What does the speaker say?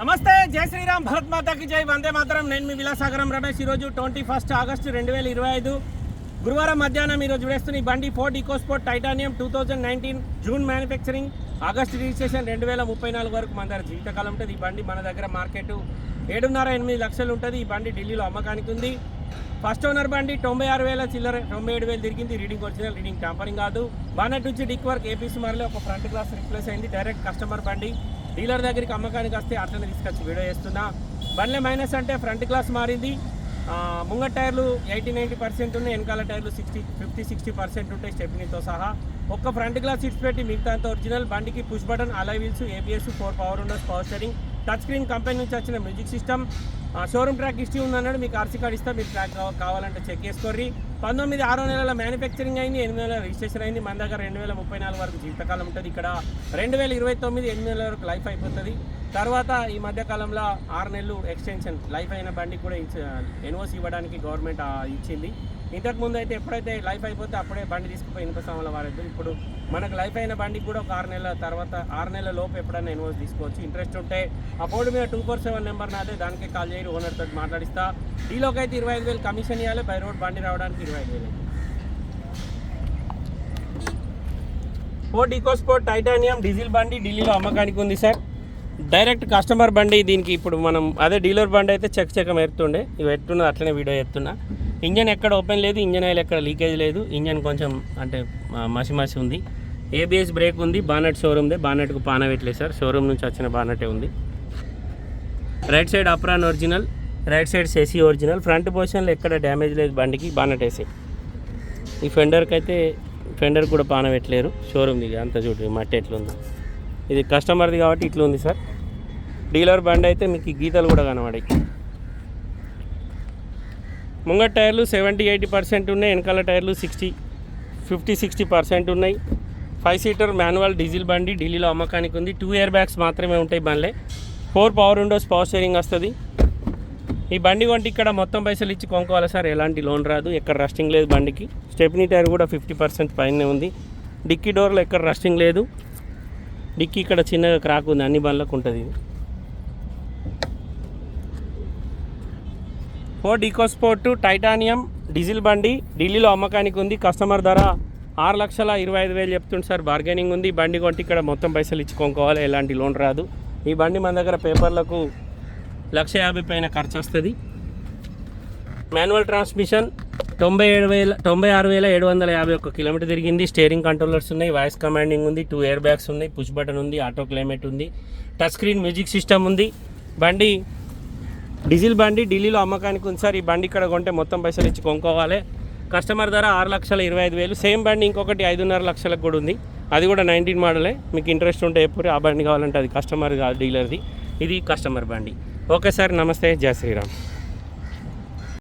నమస్తే జై శ్రీరామ్ భరత్ మాతాకి జై వందే మాతరం. నేను మీ విలాసాగరం రమేష్. ఈరోజు ట్వంటీ ఫస్ట్ ఆగస్టు రెండు వేల ఇరవై ఐదు. గురువారం మధ్యాహ్నం ఈరోజు వేస్తున్న ఈ బండి Ford EcoSport Titanium two thousand nineteen June manufacturing August registration రెండు వేల ముప్పై నాలుగు వరకు మన దగ్గర జీవితకాలం ఉంటుంది. ఈ బండి మన దగ్గర మార్కెట్ ఏడున్నర ఎనిమిది లక్షలు ఉంటుంది. ఈ బండి ఢిల్లీలో అమ్మకానికి ఉంది. ఫస్ట్ ఓనర్ బండి తొంభై ఆరు వేల చిల్లర తొంభై ఏడు వేలు తిరిగింది. రీడింగ్ ఒరిజినల్ రీడింగ్ టాంపరింగ్ కాదు. బానెట్ నుంచి డిక్ వర్క్ ఏపీసీ మారలే. ఒక ఫ్రంట్ గ్లాస్ రిప్లేస్ అయింది. డైరెక్ట్ కస్టమర్ బండి. డీలర్ దగ్గరికి అమ్మకానికి వస్తే అట్లనే తీసుకొచ్చి వీడియో చేస్తున్నా. బండ్లే మైనస్ అంటే ఫ్రంట్ గ్లాస్ మారింది. ముంగట టైర్లు ఎయిటీ నైంటీ పర్సెంట్ ఉన్నాయి వెనకాల టైర్లు సిక్స్టీ ఫిఫ్టీ సిక్స్టీ పర్సెంట్ ఉంటాయి స్టెప్నీతో సహా. ఒక్క ఫ్రంట్ గ్లాస్ సీట్స్ పెట్టి మిగతా ఒరిజినల్ బండికి push button alloy wheels ABS four power windows power steering. Touch screen company నుంచి వచ్చిన music system. Showroom track history ఉందన్నాడు మీకు ఆర్సీ కార్డ్ ఇస్తా మీరు ట్రాక్ కావాలంటే చెక్ చేసుకోర్రి. పంతొమ్మిది ఆరో నెలల మ్యానుఫ్యాక్చరింగ్ అయింది ఎనిమిది నెలల రిజిస్ట్రేషన్ అయింది. మన దగ్గర రెండు వేల ముప్పై నాలుగు వరకు జీవితకాలం ఉంటుంది ఇక్కడ. రెండు వేల ఇరవై తొమ్మిది ఎనిమిది నెలల వరకు లైఫ్ అయిపోతుంది. తర్వాత ఈ మధ్యకాలంలో ఆరు నెలలు ఎక్స్టెన్షన్ లైఫ్ అయిన బండి కూడా ఎన్ఓసి ఇవ్వడానికి గవర్నమెంట్ ఇచ్చింది. ఇంతకు ముందు అయితే ఎప్పుడైతే లైఫ్ అయిపోతే అప్పుడే బండి తీసుకుపోయి ఇనుప సామాన్లు వాడద్దు. ఇప్పుడు మనకు లైఫ్ అయిన బండికి కూడా ఒక ఆరు నెలల తర్వాత ఆరు నెలల లోపు ఎప్పుడైనా ఇన్వాల్స్ తీసుకోవచ్చు. ఇంట్రెస్ట్ ఉంటే ఆ బోర్డు మీద టూ ఫోర్ సెవెన్ నెంబర్ నాదే దానికే కాల్ చేయరు ఓనర్ తోటి మాట్లాడిస్తా. డీలోకి అయితే ఇరవై ఐదు వేలు కమిషన్ ఇవ్వాలి బై రోడ్ బండి రావడానికి ఇరవై ఐదు వేలు ఫోర్డ్ ఈకోస్పోర్ట్ టైటానియం డీజిల్ బండి ఢిల్లీలో అమ్మకానికి ఉంది సార్. డైరెక్ట్ కస్టమర్ బండి దీనికి ఇప్పుడు మనం అదే డీలర్ బండి అయితే చెక్ చెక్క ఎత్తుండే ఇవి ఎత్తున్నది అట్లనే వీడియో ఎత్తున్నా. ఇంజన్ ఎక్కడ ఓపెన్ లేదు ఇంజన్ ఆయిల్ ఎక్కడ లీకేజ్ లేదు. ఇంజన్ కొంచెం అంటే మసి మసి ఉంది. ఏబిఎస్ బ్రేక్ ఉంది బానెట్ షోరూమ్దే బానెట్కు పాన పెట్టలేదు సార్. షోరూమ్ నుంచి వచ్చిన బానెటే ఉంది. Right side apron original right side chassis original. Front పొజిషన్లో ఎక్కడ డ్యామేజ్ లేదు బండికి బానెట్ వేసి. ఈ ఫెండర్కి అయితే ఫెండర్ కూడా పాన పెట్టలేరు. షోరూమ్ దిగి అంత చూడు మట్టి ఎట్లుంది. ఇది కస్టమర్ది కాబట్టి ఇట్లుంది సార్. డీలర్ బండి అయితే మీకు గీతలు కూడా కనబడాయి ముంగట టైర్లు సెవెంటీ ఎయిటీ పర్సెంట్ ఉన్నాయి వెనకాల టైర్లు సిక్స్టీ ఫిఫ్టీ సిక్స్టీ పర్సెంట్ ఉన్నాయి. ఫైవ్ సీటర్ మాన్యువల్ డీజిల్ బండి ఢిల్లీలో అమ్మకానికి ఉంది. టూ ఇయర్ బ్యాగ్స్ మాత్రమే ఉంటాయి బండ్లే. Four power windows power steering వస్తుంది. ఈ బండి కొంటే ఇక్కడ మొత్తం పైసలు ఇచ్చి కొనుక్కోవాలి సార్? ఎలాంటి లోన్ రాదు ఎక్కడ రస్టింగ్ లేదు బండికి. స్టెప్నీ టైర్ కూడా ఫిఫ్టీ పర్సెంట్ పైనే ఉంది. డిక్కీ డోర్లో ఎక్కడ రస్టింగ్ లేదు. డిక్కీ ఇక్కడ చిన్నగా క్రాక్ ఉంది అన్ని బండ్లకు ఉంటుంది ఇది. ఫోర్డ్ ఈకోస్పోర్ట్ టైటానియం డీజిల్ బండి ఢిల్లీలో అమ్మకానికి ఉంది. కస్టమర్ ధర ఆరు లక్షల ఇరవై ఐదు వేలు చెప్తుంది సార్. బార్గెనింగ్ ఉంది. బండి కొంటే ఇక్కడ మొత్తం పైసలు ఇచ్చుకోవాలి ఎలాంటి లోన్ రాదు. ఈ బండి మన దగ్గర పేపర్లకు లక్ష యాభై పైన ఖర్చు వస్తుంది మాన్యువల్ ట్రాన్స్మిషన్ తొంభై ఏడు వేల తొంభై ఆరు వేల ఏడు వందల యాభై ఒక్క కిలోమీటర్ తిరిగింది. స్టీరింగ్ కంట్రోలర్స్ ఉన్నాయి. వాయిస్ కమాండింగ్ ఉంది. టూ ఇయర్ బ్యాగ్స్ ఉన్నాయి. పుష్ బటన్ ఉంది. ఆటో క్లైమేట్ ఉంది. టచ్ స్క్రీన్ మ్యూజిక్ సిస్టమ్ ఉంది. బండి డీజిల్ బండి ఢిల్లీలో అమ్మకానికి ఉంది సార్. ఈ బండి ఇక్కడ కొంటే మొత్తం పైసలు ఇచ్చి కొనుక్కోవాలి. కస్టమర్ ధర ఆరు లక్షల ఇరవై ఐదు వేలు. సేమ్ బండి ఇంకొకటి ఐదున్నర లక్షలకు కూడా ఉంది. అది కూడా నైన్టీన్ మోడలే. మీకు ఇంట్రెస్ట్ ఉంటే ఎప్పుడు ఆ బండి కావాలంటే అది కస్టమర్ కాదు డీలర్ది. ఇది కస్టమర్ బండి. ఓకే సార్ నమస్తే. జయ శ్రీరామ్.